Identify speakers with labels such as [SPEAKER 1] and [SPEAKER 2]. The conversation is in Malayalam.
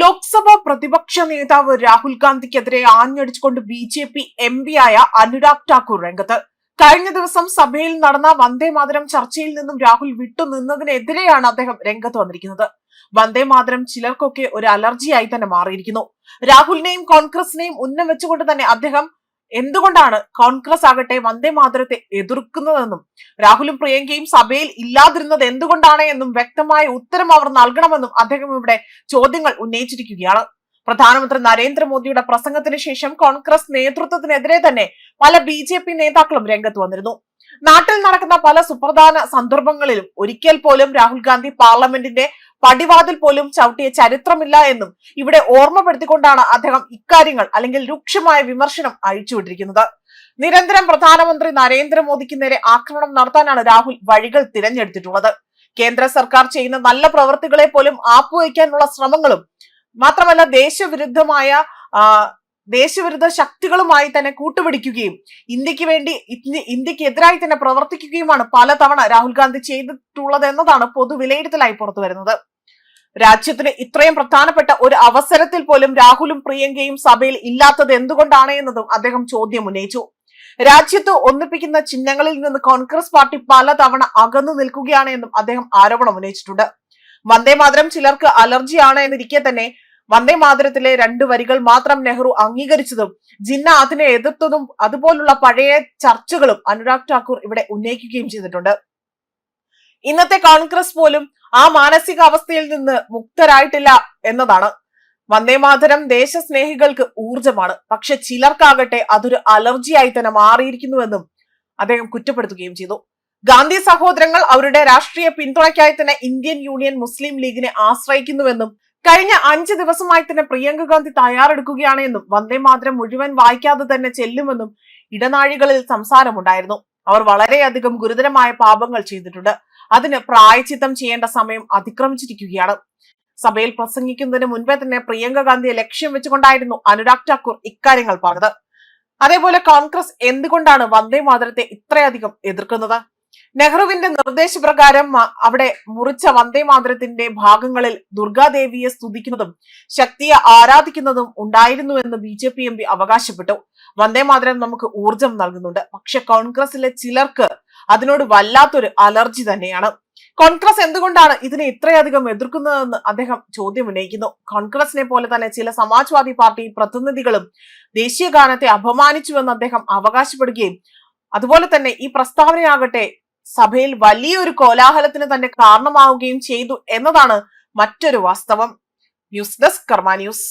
[SPEAKER 1] ലോക്സഭാ പ്രതിപക്ഷ നേതാവ് രാഹുൽ ഗാന്ധിക്കെതിരെ ആഞ്ഞടിച്ചുകൊണ്ട് B J P M P ആയ അനുരാഗ് ഠാക്കൂർ രംഗത്ത്. കഴിഞ്ഞ ദിവസം സഭയിൽ നടന്ന വന്ദേ മാതരം ചർച്ചയിൽ നിന്നും രാഹുൽ വിട്ടുനിന്നതിനെതിരെയാണ് അദ്ദേഹം രംഗത്ത് വന്നിരിക്കുന്നത്. വന്ദേ മാതരം ചിലർക്കൊക്കെ ഒരു അലർജിയായി തന്നെ മാറിയിരിക്കുന്നു. രാഹുലിനെയും കോൺഗ്രസിനെയും ഉന്നം വെച്ചുകൊണ്ട് തന്നെ അദ്ദേഹം എന്തുകൊണ്ടാണ് കോൺഗ്രസ് ആകട്ടെ വന്ദേ മാതരത്തെ എതിർക്കുന്നതെന്നും രാഹുലും പ്രിയങ്കയും സഭയിൽ ഇല്ലാതിരുന്നത് എന്തുകൊണ്ടാണ് എന്നും വ്യക്തമായ ഉത്തരം അവർ നൽകണമെന്നും അദ്ദേഹം ഇവിടെ ചോദ്യങ്ങൾ ഉന്നയിച്ചിരിക്കുകയാണ്. പ്രധാനമന്ത്രി നരേന്ദ്രമോദിയുടെ പ്രസംഗത്തിന് ശേഷം കോൺഗ്രസ് നേതൃത്വത്തിനെതിരെ തന്നെ പല ബി നേതാക്കളും രംഗത്ത് വന്നിരുന്നു. നാട്ടിൽ നടക്കുന്ന പല സുപ്രധാന സന്ദർഭങ്ങളിലും ഒരിക്കൽ പോലും രാഹുൽ ഗാന്ധി പാർലമെന്റിന്റെ പടിവാതിൽ പോലും ചവിട്ടിയ ചരിത്രമില്ല എന്നും ഇവിടെ ഓർമ്മപ്പെടുത്തിക്കൊണ്ടാണ് അദ്ദേഹം ഇക്കാര്യങ്ങൾ അല്ലെങ്കിൽ രൂക്ഷമായ വിമർശനം അഴിച്ചുവിട്ടിരിക്കുന്നത് നിരന്തരം പ്രധാനമന്ത്രി നരേന്ദ്രമോദിക്ക് നേരെ ആക്രമണം നടത്താനാണ് രാഹുൽ വഴികൾ തിരഞ്ഞെടുത്തിട്ടുള്ളത്. കേന്ദ്ര സർക്കാർ ചെയ്യുന്ന നല്ല പ്രവൃത്തികളെ പോലും ആപ്പുവയ്ക്കാനുള്ള ശ്രമങ്ങളും മാത്രമല്ല ദേശവിരുദ്ധമായ ദേശവിരുദ്ധ ശക്തികളുമായി തന്നെ കൂട്ടുപിടിക്കുകയും ഇന്ത്യയ്ക്ക് വേണ്ടി ഇന്ത്യയ്ക്ക് എതിരായി തന്നെ പ്രവർത്തിക്കുകയുമാണ് പലതവണ രാഹുൽ ഗാന്ധി ചെയ്തിട്ടുള്ളത് എന്നതാണ് പൊതുവിലയിരുത്തലായി പുറത്തു വരുന്നത്. രാജ്യത്തിന് ഇത്രയും പ്രധാനപ്പെട്ട ഒരു അവസരത്തിൽ പോലും രാഹുലും പ്രിയങ്കയും സഭയിൽ ഇല്ലാത്തത് എന്തുകൊണ്ടാണ് എന്നതും അദ്ദേഹം ചോദ്യം ഉന്നയിച്ചു. രാജ്യത്ത് ഒന്നിപ്പിക്കുന്ന ചിഹ്നങ്ങളിൽ നിന്ന് കോൺഗ്രസ് പാർട്ടി പലതവണ അകന്നു നിൽക്കുകയാണ് എന്നും അദ്ദേഹം ആരോപണം ഉന്നയിച്ചിട്ടുണ്ട്. വന്ദേ മാതരം ചിലർക്ക് അലർജിയാണ് എന്നിരിക്കെ തന്നെ വന്ദേ മാതരത്തിലെ രണ്ട് വരികൾ മാത്രം നെഹ്റു അംഗീകരിച്ചതും ജിന്ന അതിനെ എതിർത്തതും അതുപോലുള്ള പഴയ ചർച്ചകളും അനുരാഗ് ഠാക്കൂർ ഇവിടെ ഉന്നയിക്കുകയും ചെയ്തിട്ടുണ്ട്. ഇന്നത്തെ കോൺഗ്രസ് പോലും ആ മാനസികാവസ്ഥയിൽ നിന്ന് മുക്തരായിട്ടില്ല എന്നതാണ്. വന്ദേമാതരം ദേശസ്നേഹികൾക്ക് ഊർജമാണ് പക്ഷെ ചിലർക്കാകട്ടെ അതൊരു അലർജിയായി തന്നെ മാറിയിരിക്കുന്നുവെന്നും അദ്ദേഹം കുറ്റപ്പെടുത്തുകയും ചെയ്തു. ഗാന്ധി സഹോദരങ്ങൾ അവരുടെ രാഷ്ട്രീയ പിന്തുണയ്ക്കായി തന്നെ ഇന്ത്യൻ യൂണിയൻ മുസ്ലിം ലീഗിനെ ആശ്രയിക്കുന്നുവെന്നും കഴിഞ്ഞ അഞ്ച് ദിവസമായി തന്നെ പ്രിയങ്ക ഗാന്ധി തയ്യാറെടുക്കുകയാണ് എന്നും വന്ദേ മാതരം മുഴുവൻ വായിക്കാതെ തന്നെ ചെല്ലുമെന്നും ഇടനാഴികളിൽ സംസാരമുണ്ടായിരുന്നു. അവർ വളരെയധികം ഗുരുതരമായ പാപങ്ങൾ ചെയ്തിട്ടുണ്ട്. അതിന് പ്രായച്ചിത്തം ചെയ്യേണ്ട സമയം അതിക്രമിച്ചിരിക്കുകയാണ്. സഭയിൽ പ്രസംഗിക്കുന്നതിന് മുൻപേ തന്നെ പ്രിയങ്ക ഗാന്ധിയെ ലക്ഷ്യം വെച്ചുകൊണ്ടായിരുന്നു അനുരാഗ് ഠാക്കൂർ ഇക്കാര്യങ്ങൾ പറഞ്ഞത്. അതേപോലെ കോൺഗ്രസ് എന്തുകൊണ്ടാണ് വന്ദേ മാതരത്തെ ഇത്രയധികം എതിർക്കുന്നത്? നെഹ്റുവിന്റെ നിർദ്ദേശപ്രകാരം അവിടെ മുറിച്ച വന്ദേ മാതരത്തിന്റെ ഭാഗങ്ങളിൽ ദുർഗാദേവിയെ സ്തുതിക്കുന്നതും ശക്തിയെ ആരാധിക്കുന്നതും ഉണ്ടായിരുന്നുവെന്ന് B J P M P അവകാശപ്പെട്ടു. വന്ദേ മാതരം നമുക്ക് ഊർജം നൽകുന്നുണ്ട്. പക്ഷെ കോൺഗ്രസിലെ ചിലർക്ക് അതിനോട് വല്ലാത്തൊരു അലർജി തന്നെയാണ്. കോൺഗ്രസ് എന്തുകൊണ്ടാണ് ഇതിനെ ഇത്രയധികം എതിർക്കുന്നതെന്ന് അദ്ദേഹം ചോദ്യം ഉന്നയിക്കുന്നു. കോൺഗ്രസിനെ പോലെ തന്നെ ചില സമാജ്വാദി പാർട്ടി പ്രതിനിധികളും ദേശീയ ഗാനത്തെ അപമാനിച്ചുവെന്ന് അദ്ദേഹം അവകാശപ്പെടുകയും അതുപോലെ തന്നെ ഈ പ്രസ്താവനയാകട്ടെ സഭയിൽ വലിയൊരു കോലാഹലത്തിന് തന്നെ കാരണമാവുകയും ചെയ്തു എന്നതാണ് മറ്റൊരു വാസ്തവം. News desk Karma news.